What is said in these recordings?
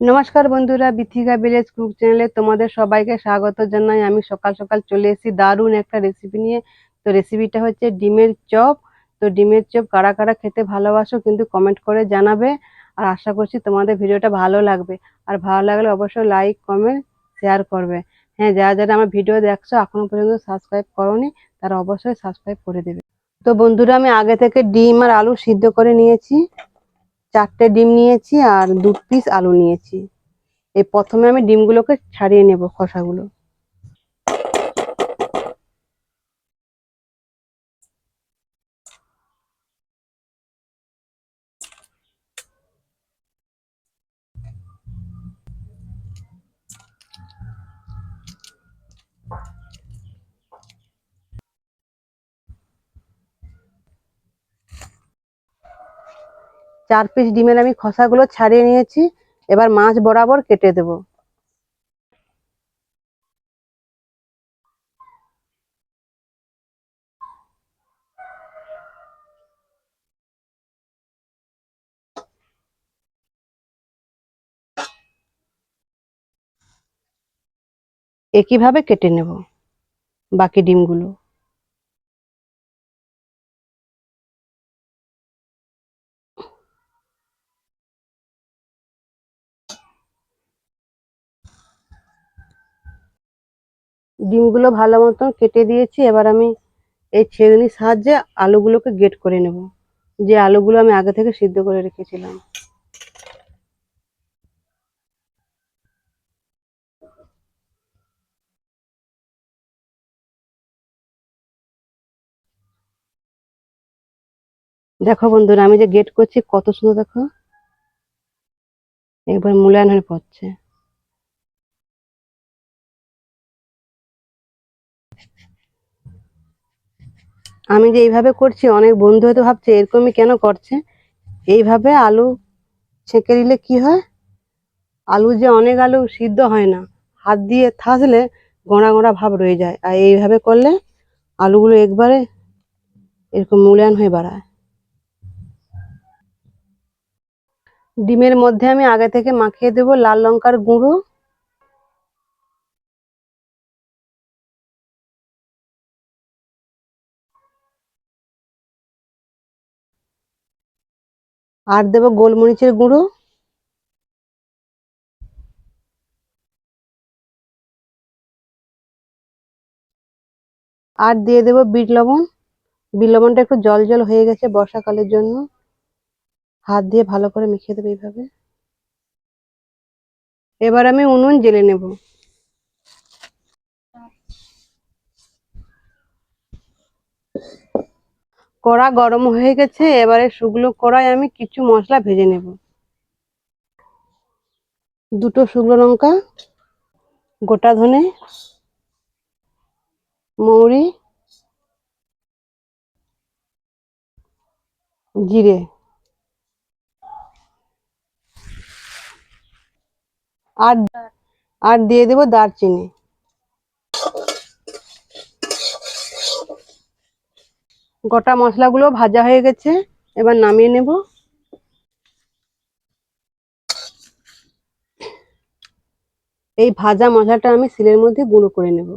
নমস্কার বন্ধুরা, Bithika village cook চ্যানেলে তোমাদের সবাইকে স্বাগত জানাই। আমি সকাল সকাল চলে এসেছি দারুণ একটা রেসিপি নিয়ে। তো রেসিপিটা হচ্ছে ডিমের চপ। তো ডিমের চপ কারা কারা খেতে ভালোবাসো কিন্তু কমেন্ট করে জানাবে। আর আশা করছি তোমাদের ভিডিওটা ভালো লাগবে। আর ভালো লাগলে অবশ্যই লাইক কমেন্ট শেয়ার করবে। হ্যাঁ যারা যারা আমার ভিডিও দেখছ, এখনও পর্যন্ত সাবস্ক্রাইব করোনি, তারা অবশ্যই সাবস্ক্রাইব করে দেবে। তো বন্ধুরা, আমি আগে থেকে ডিম আর আলু সিদ্ধ করে নিয়েছি। চারটে ডিম নিয়েছি আর দু পিস আলু নিয়েছি। এই প্রথমে আমি ডিমগুলোকে ছাড়িয়ে নেব খোসাগুলো। চার পিস ডিমের আমি খোসাগুলো ছাড়িয়ে নিয়েছি। এবার মাছ বরাবর কেটে দেব। একইভাবে কেটে নেব? বাকি ডিমগুলো। ডিমগুলো ভালো মতন কেটে দিয়েছি, এবার আমি এই ছেঁকনির সাহায্যে আলুগুলোকে গেট করে নেব। যে আলুগুলো আমি আগে থেকে সিদ্ধ করে রেখেছিলাম। দেখো বন্ধুরা, আমি যে গেট করছি কত সুন্দর দেখো। একবার মূল্যায়ন হয়ে পড়ছে। আমি যে এইভাবে করছি, অনেক বন্ধু হয়তো ভাবছে, এরকমই কেন করছে? এইভাবে আলু ছেঁকে দিলে কি হয়? আলু যে অনেক আলু সিদ্ধ হয় না, হাত দিয়ে থাসলে গোড়া গোড়া ভাব রয়ে যায়। আর এইভাবে করলে আলুগুলো একবারে এরকম মূল্যায়ন হয়ে বাড়ায়। ডিমের মধ্যে আমি আগে থেকে মাখিয়ে দেবো লাল লঙ্কার গুঁড়ো আর দেবো গোলমরিচের গুঁড়ো। আর দিয়ে দেবো বিট লবণ। বিট লবণটা একটু জল জল হয়ে গেছে বর্ষাকালের জন্য। হাত দিয়ে ভালো করে মিশিয়ে দেবো এইভাবে। এবার আমি উনুন জেলে নেব। কড়া গরম হয়ে গেছে, এবারে শুকনো কড়াই আমি কিছু মশলা ভেজে নেব। দুটো শুকনো লঙ্কা, গোটা ধনে, মৌরি, জিরে। আর আর দিয়ে দেবো দারচিনি। গোটা মশলাগুলো ভাজা হয়ে গেছে, এবার নামিয়ে নেব। এই ভাজা মশলাটা আমি শিলের মধ্যে গুঁড়ো করে নেব।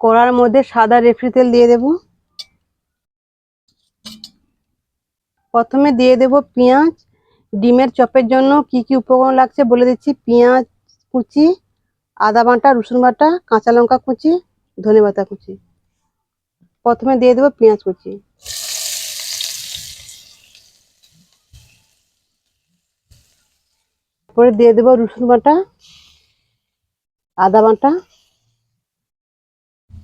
কড়ার মধ্যে সাদা রেফরি তেল দিয়ে দেব। প্রথমে দিয়ে দেব পেঁয়াজ। ডিমের চপের জন্য কি কি উপকরণ লাগছে বলে দিচ্ছি। পেঁয়াজ কুচি, আদা বাটা, রসুন বাটা, কাঁচা লঙ্কা কুচি, ধনে পাতা কুচি। প্রথমে দিয়ে দেবো পেঁয়াজ কুচি। তারপরে দিয়ে দেবো রসুন বাটা, আদা বাটা,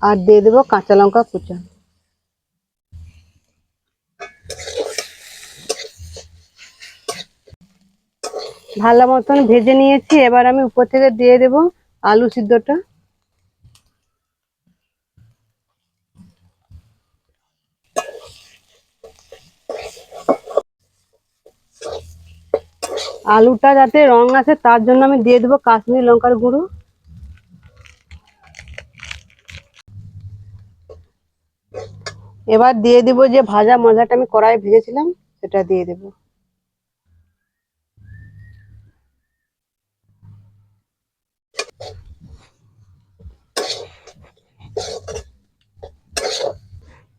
আর দিয়ে দেবো কাঁচা লঙ্কা কুচা। ভালো মতন ভেজে নিয়েছি, এবার আমি উপর থেকে দিয়ে দেবো আলু সিদ্ধটা। আলুটা যাতে রং আসে, তার জন্য আমি দিয়ে দেবো কাশ্মীর লঙ্কার গুঁড়ো। এবার দিয়ে দেবো যে ভাজা মশলাটা আমি কড়াই ভেজেছিলাম, সেটা দিয়ে দেবো।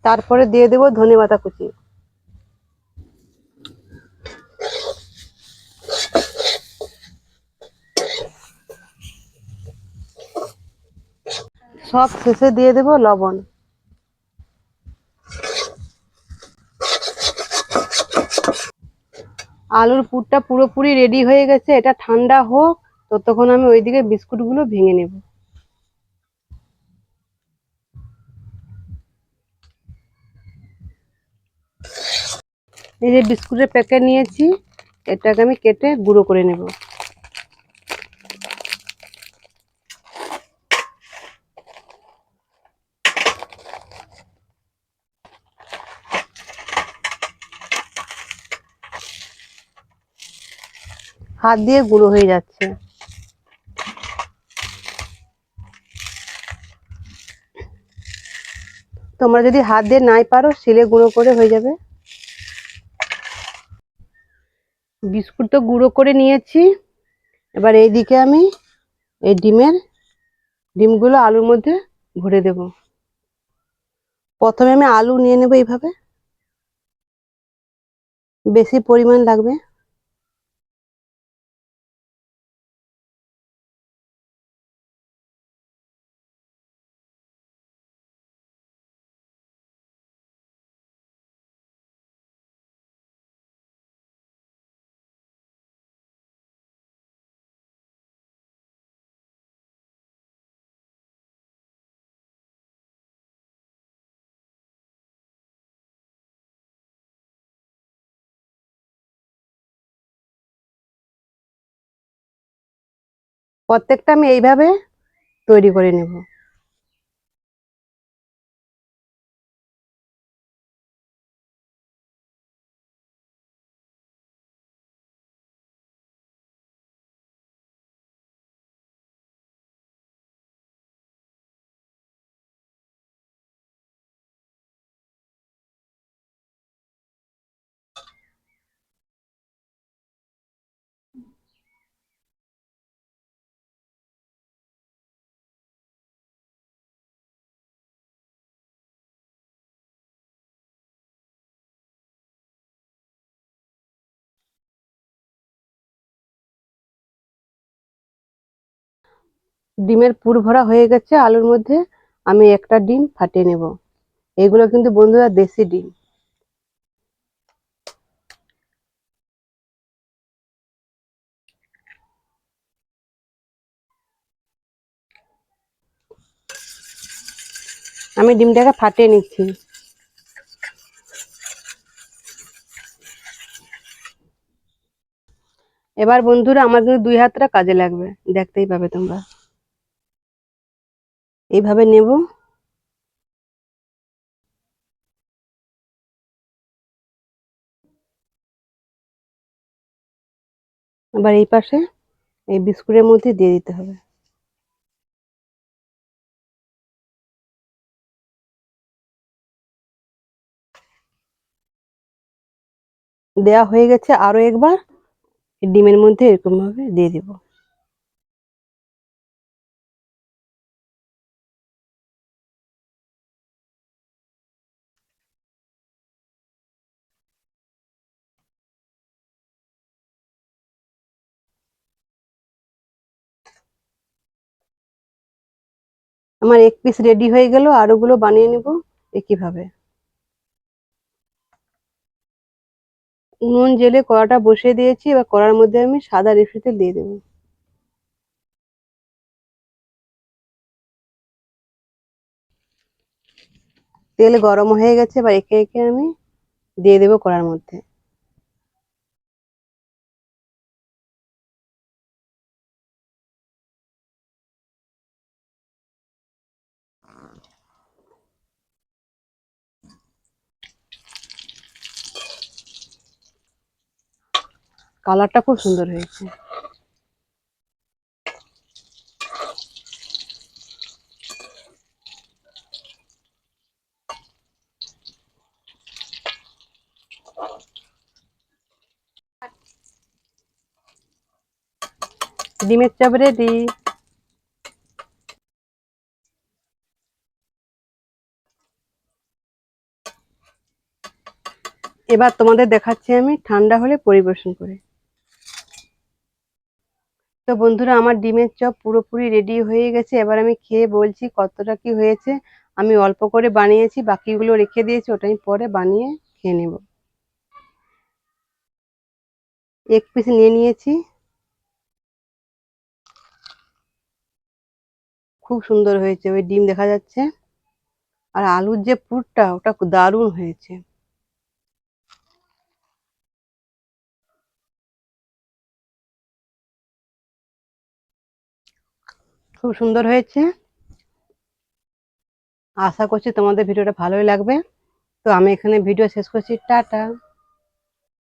তারপরে দিয়ে দেবো ধনে পাতা কুচি। সব শেষে দিয়ে দেবো লবণ। আলুর পুরটা পুরোপুরি রেডি হয়ে গেছে, এটা ঠান্ডা হোক, ততক্ষণ আমি ওইদিকে বিস্কুটগুলো ভেঙে নেব। এই যে বিস্কুটের প্যাকেট নিয়েছি, এটাকে আমি কেটে গুঁড়ো করে নেব। হাত দিয়ে গুঁড়ো হয়ে যাচ্ছে। তোমরা যদি হাত দিয়ে নাই পারো, শিলে গুঁড়ো করে হয়ে যাবে। বিস্কুট তো গুঁড়ো করে নিয়েছি। এবার এইদিকে আমি এই ডিমের ডিমগুলো আলুর মধ্যে ভরে দেব। প্রথমে আমি আলু নিয়ে নেব এইভাবে। বেশি পরিমাণ লাগবে। প্রত্যেকটা আমি এইভাবে তৈরি করে নেব। ডিমের পুর ভরা হয়ে গেছে, আলুর মধ্যে আমি একটা ডিম ফাটিয়ে নেব। এগুলো কিন্তু বন্ধুরা দেশি ডিম। আমি ডিমটাকে ফাটিয়ে নিচ্ছি। এবার বন্ধুরা আমার কিন্তু দুই হাতটা কাজে লাগবে, দেখতেই পাবে তোমরা। এইভাবে নেব। আবার এই পাশে এই বিস্কুটের মধ্যে দিয়ে দিতে হবে। দেয়া হয়ে গেছে আরও একবার, ডিমের মধ্যে এরকম ভাবে দিয়ে দিব। আমার এক পিস রেডি হয়ে গেল, আরও গুলো বানিয়ে নিব একইভাবে। নুন, জেলে কড়াটা বসিয়ে দিয়েছি, এবার কড়ার মধ্যে আমি সাদা রিফাইন তেল দিয়ে দেবো। তেল গরম হয়ে গেছে, এবার একে একে আমি দিয়ে দেবো কড়ার মধ্যে। কালারটা খুব সুন্দর হয়েছে। ডিমের চাপ রেডি এবার তোমাদের দেখাচ্ছি আমি ঠান্ডা হলে পরিবেশন করে। তো বন্ধুরা, আমার ডিমের চপ পুরোপুরি রেডি হয়ে গেছে। এবার আমি খেয়ে বলছি কতটা কি হয়েছে। আমি অল্প করে বানিয়েছি, বাকিগুলো রেখে দিয়েছি, ওটা আমি পরে বানিয়ে খেয়ে নেব। এক পিস নিয়ে নিয়েছি। খুব সুন্দর হয়েছে, ওই ডিম দেখা যাচ্ছে। আর আলুর যে পুরটা, ওটা দারুণ হয়েছে। খুব সুন্দর হয়েছে। আশা করছি তোমাদের ভিডিওটা ভালোই লাগবে। তো আমি এখানে ভিডিও শেষ করছি। টাটা।